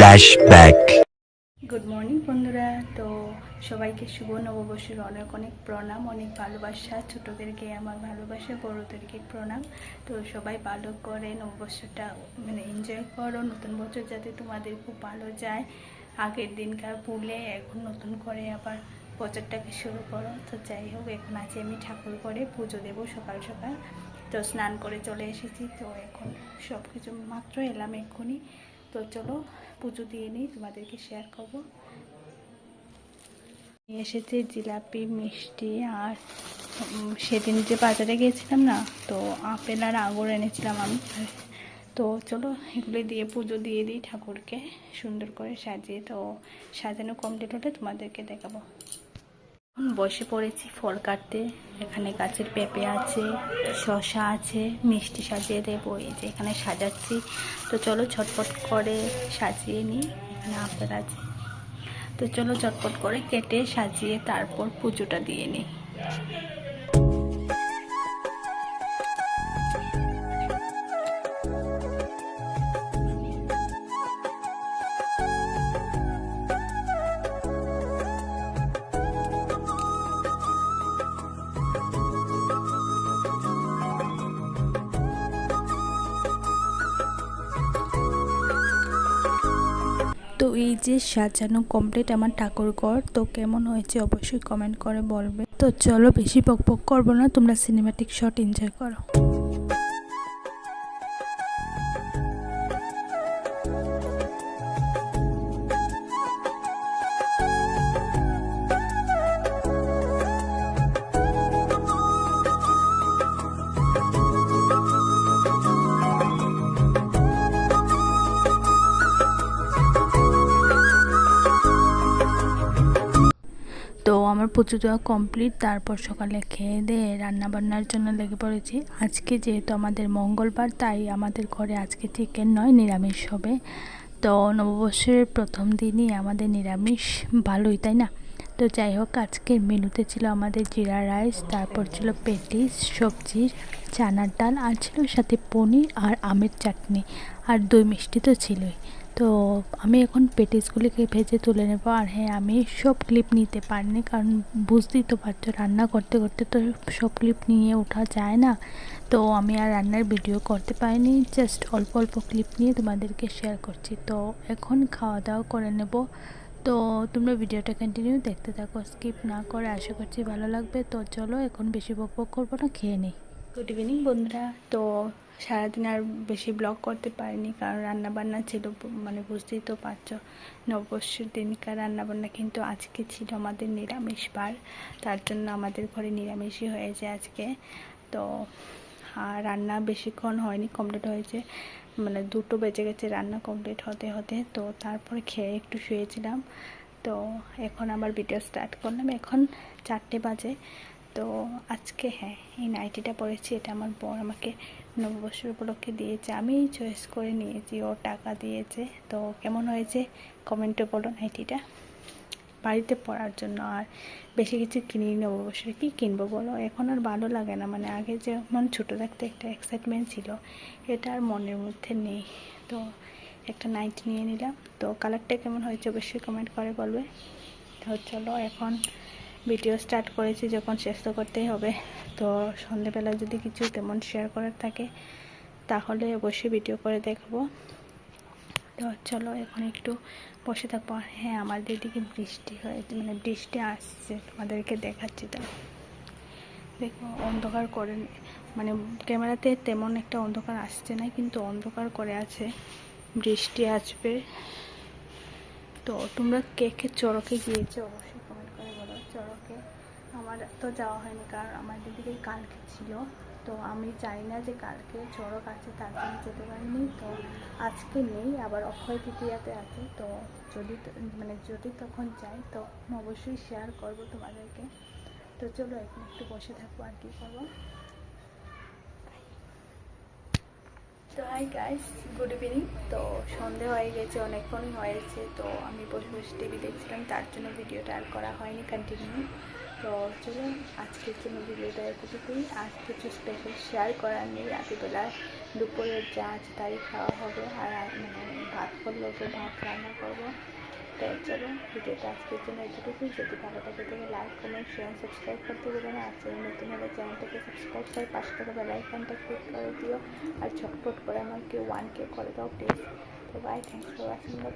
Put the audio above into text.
Flashback. Good morning বন্ধুরা। তো সবাইকে শুভ নববর্ষের অনেক অনেক প্রণাম, অনেক ভালোবাসা। ছোটোদেরকে আমার ভালোবাসা, বড়োদেরকে প্রণাম। তো সবাই ভালো করে নববর্ষটা মানে এনজয় করো। নতুন বছর যাতে তোমাদের খুব ভালো যায়। আগের দিনকার ভুলে এখন নতুন করে আবার বছরটাকে শুরু করো। তো যাই হোক, এখন আছে আমি ঠাকুর করে পুজো দেবো সকাল সকাল। তো স্নান করে চলে এসেছি। তো এখন সব কিছু মাত্র এলাম এক্ষুনি। তো চলো, পুজো দিয়ে নিই, তোমাদেরকে শেয়ার করব। এসেছি জিলাপি, মিষ্টি আর সেদিন যে বাজারে গিয়েছিলাম না, তো আপেল আর আঙুর এনেছিলাম আমি। তো চলো এগুলো দিয়ে পুজো দিয়ে দিই ঠাকুরকে সুন্দর করে সাজিয়ে। তো সাজানো কমপ্লিট হলে তোমাদেরকে দেখাবো। বসে পড়েছি ফল কাটতে। এখানে গাছের পেঁপে আছে শশা আছে, মিষ্টি সাজিয়ে দেবো, এই যে এখানে সাজাচ্ছি। তো চলো ছটপট করে সাজিয়ে নিই, এখানে আপেল আছে তো চলো চটপট করে কেটে সাজিয়ে তারপর পুজোটা দিয়ে নিই। তো এই যে সাজানো কমপ্লিট আমার ঠাকুর ঘর, তো কেমন হয়েছে অবশ্যই কমেন্ট করে বলবে। তো চলো বেশি পক পক করব না, তোমরা সিনেমাটিক শট এনজয় করো। আমার পুজো দেওয়া কমপ্লিট তারপর সকালে খেয়ে দিয়ে রান্না বান্নার জন্য লেগে পড়েছি। আজকে যেহেতু আমাদের মঙ্গলবার, তাই আমাদের ঘরে আজকে চিকেন নয়, নিরামিষ হবে। তো নববর্ষের প্রথম দিনই আমাদের নিরামিষ, ভালোই, তাই না? তো যাই হোক আজকের মেনুতে ছিল আমাদের জিরা রাইস, তারপর ছিল পেটিস সবজি চানার ডাল, আর ছিল সাথে পনির আর আমের চাটনি, আর দই মিষ্টি তো ছিলই। তো আমি এখন পেটিসগুলিকে ভেজে তুলে নেব। আর হ্যাঁ আমি সব ক্লিপ নিতে পারিনি কারণ বুঝতেই তো পারছ রান্না করতে করতে তো সব ক্লিপ নিয়ে ওঠা যায় না। তো আমি আর রান্নার ভিডিও করতে পারিনি জাস্ট অল্প অল্প ক্লিপ নিয়ে তোমাদেরকে শেয়ার করছি। তো এখন খাওয়া দাওয়া করে নেব। তো তোমরা ভিডিওটা কন্টিনিউ দেখতে থাকো স্কিপ না করে আশা করছি ভালো লাগবে। তো চলো এখন বেশি বক করব না, খেয়ে নিই। গুড ইভিনিং বন্ধুরা। তো সারাদিন আর বেশি ব্লগ করতে পারিনি, কারণ রান্না বান্না ছিল মানে বুঝতেই তো পারছ। নববর্ষের দিনকার রান্না বান্না কিন্তু আজকে ছিল আমাদের নিরামিষ বার, তার জন্য আমাদের ঘরে নিরামিষই হয়েছে আজকে। তো, আর রান্না বেশিক্ষণ হয়নি কমপ্লিট হয়েছে মানে দুটো বেজে গেছে রান্না কমপ্লিট হতে হতে। তো তারপরে খেয়ে একটু শুয়েছিলাম। তো এখন আবার ভিডিও স্টার্ট করলাম, এখন চারটে বাজে। তো আজকে হ্যাঁ এই নাইটিটা পরেছি, এটা আমার বর আমাকে নববর্ষের উপলক্ষে দিয়েছে। আমি চয়েস করে নিয়েছি, ও টাকা দিয়েছে। তো কেমন হয়েছে? কমেন্টে বলো নাইটিটা। বাড়িতে পড়ার জন্য আর বেশি কিছু কিনিনি নববর্ষে কী কিনবো বলো? এখন আর ভালো লাগে না। মানে আগে যে যেমন ছোটো থাকতে একটা এক্সাইটমেন্ট ছিল, এটা আর মনের মধ্যে নেই। তো একটা নাইট নিয়ে নিলাম। তো কালারটা কেমন হয়েছে? অবশ্যই কমেন্ট করে বলবে। তো চলো এখন ভিডিও স্টার্ট করেছি যখন শেষ তো করতেই হবে। তো সন্ধেবেলা যদি কিছু তেমন শেয়ার করার থাকে, তাহলে অবশ্যই ভিডিও করে দেখব। তো চলো এখন একটু বসে থাকব। হ্যাঁ আমাদের দিকে বৃষ্টি হয়েছে মানে বৃষ্টি আসছে, তোমাদেরকে দেখাচ্ছি তো। দেখো, অন্ধকার করে মানে ক্যামেরাতে তেমন একটা অন্ধকার আসছে না, কিন্তু অন্ধকার করে আছে। বৃষ্টি আসবে। তো তোমরা কে কে চড়কে গিয়েছো? অবশ্যই কমেন্ট করে বলো চড়কে আমার তো যাওয়া হয়নি কারণ আমার দিদিকে কালকে ছিল। তো আমি চাই না যে কালকে চড়ক আছে তার জন্য যেতে পারিনি। তো আজকে নেই, আবার অক্ষয় তৃতীয়াতে আছে। তো যদি মানে যদি তখন যাই, তো অবশ্যই শেয়ার করব তোমাদেরকে। তো চলো এখন একটু বসে থাকব আর কী করব। তো হাই গাইস গুড ইভিনিং তো সন্ধে হয়ে গেছে, অনেকক্ষণই হয়েছে। তো আমি বসে বসে টিভি দেখছিলাম, তার জন্য ভিডিওটা আর করা হয়নি কন্টিনিউ তো চলুন, আজকের জন্য ভিডিওটা এতটুকুই। আজ কিছু স্পেশাল শেয়ার করার নেই। রাতেবেলায় দুপুরের যা আছে তাই খাওয়া হবে। আর আর মানে ভাত করলে তো ভাত রান্না করব। তো চলুন ভিডিওটা আজকের জন্য এতটুকুই। যদি ভালো লাগে তাহলে লাইক কমেন্ট শেয়ার সাবস্ক্রাইব করতে দেবেন আর চ্যানেল নতুন হলে চ্যানেলটাকে সাবস্ক্রাইব করে পাশে থাকা বেলাইকনটা ক্লিক করে দিও। আর ছটফট করে আমাকে ওয়ান কে করে দাও প্লিজ তো bye thanks for watching the